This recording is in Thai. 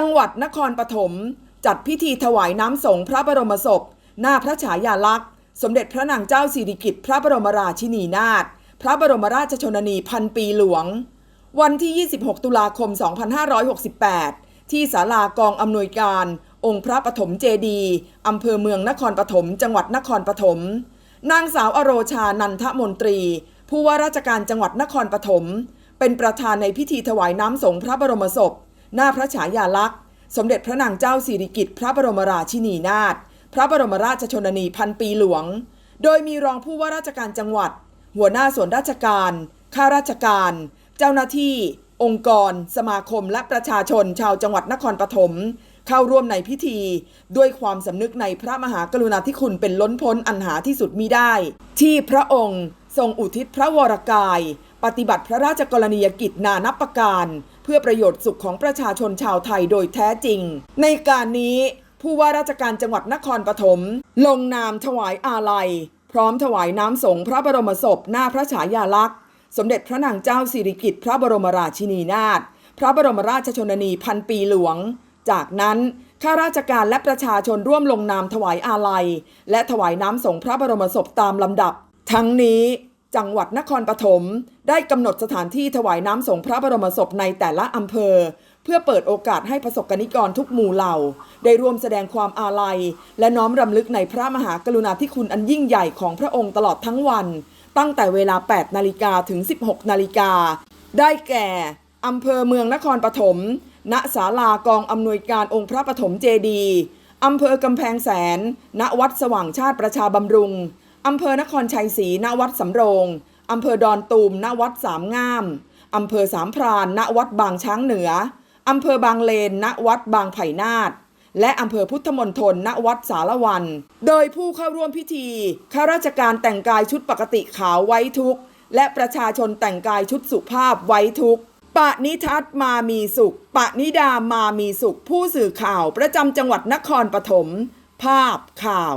จังหวัดนครปฐมจัดพิธีถวายน้ำสงพระบรมศพ หน้าพระฉายาลักษณ์ สมเด็จพระนางเจ้าสิริกิติ์พระบรมราชินีนาถพระบรมราชชนนีพันปีหลวง วันที่ 26 ตุลาคม 2568 ที่ศาลากองอำนวยการ องค์พระปฐมเจดีอำเภอเมืองนครปฐมจังหวัดนครปฐมนางสาวอโรชานันทมนตรี ผู้ว่าราชการจังหวัดนครปฐมเป็นประธานในพิธีถวายน้ำสงพระบรมศพ หน้าพระฉายาลักษณ์ สมเด็จพระนางเจ้าสิริกิติ์พระบรมราชินีนาถพระบรมราชชนนีพันปีหลวง โดยมีรองผู้ว่าราชการจังหวัด หัวหน้าส่วนราชการ ข้าราชการ เจ้าหน้าที่ องค์กร สมาคม และประชาชนชาวจังหวัดนครปฐมเข้าร่วมในพิธี ด้วยความสำนึกในพระมหากรุณาธิคุณเป็นล้นพ้นอันหาที่สุดมิได้ ที่พระองค์ ทรงอุทิศพระวรกาย ปฏิบัติพระราชกรณียกิจนานับประการ เพื่อประโยชน์สุขของประชาชนชาวไทยโดยแท้จริง ในการนี้ผู้ว่าราชการจังหวัดนครปฐมลงนามถวายอาลัย พร้อมถวายน้ำสงฆ์พระบรมศพหน้าพระฉายาลักษณ์ สมเด็จพระนางเจ้าสิริกิติ์พระบรมราชินีนาถพระบรมราชชนนีพันปีหลวง จากนั้นข้าราชการและประชาชนร่วมลงนามถวายอาลัย และถวายน้ำสงฆ์พระบรมศพตามลำดับ ทั้งนี้ จังหวัดนครปฐมได้กำหนดสถานที่ถวายน้ำสงพระบรมศพในแต่ละอำเภอ เพื่อเปิดโอกาสให้ประสบกนิกรทุกหมู่เหล่า ได้ร่วมแสดงความอาลัย และน้อมรำลึกในพระมหากรุณาธิคุณอันยิ่งใหญ่ของพระองค์ตลอดทั้งวัน ตั้งแต่เวลา 8 นาฬิกาถึง 16 นาฬิกา ได้แก่อำเภอเมืองนครปฐมณศาลากองอำนวยการองค์พระปฐมเจดีอำเภอกำแพงแสน ณวัดสว่างชาติประชาบำรุง อำเภอนครชัยศรีณวัดสำโรงอำเภอดอนตูมณวัดสามงามอำเภอสามพรานณวัดบางช้างเหนืออำเภอบางเลนณวัดบางไผ่นาฏและอำเภอพุทธมณฑลณวัดสารวัน โดยผู้เข้าร่วมพิธีข้าราชการแต่งกายชุดปกติขาวไว้ทุกข์และประชาชนแต่งกายชุดสุภาพไว้ทุกข์ปะนิทัศมามีสุข ปะนิดามามีสุข ผู้สื่อข่าวประจำจังหวัดนครปฐม ภาพข่าว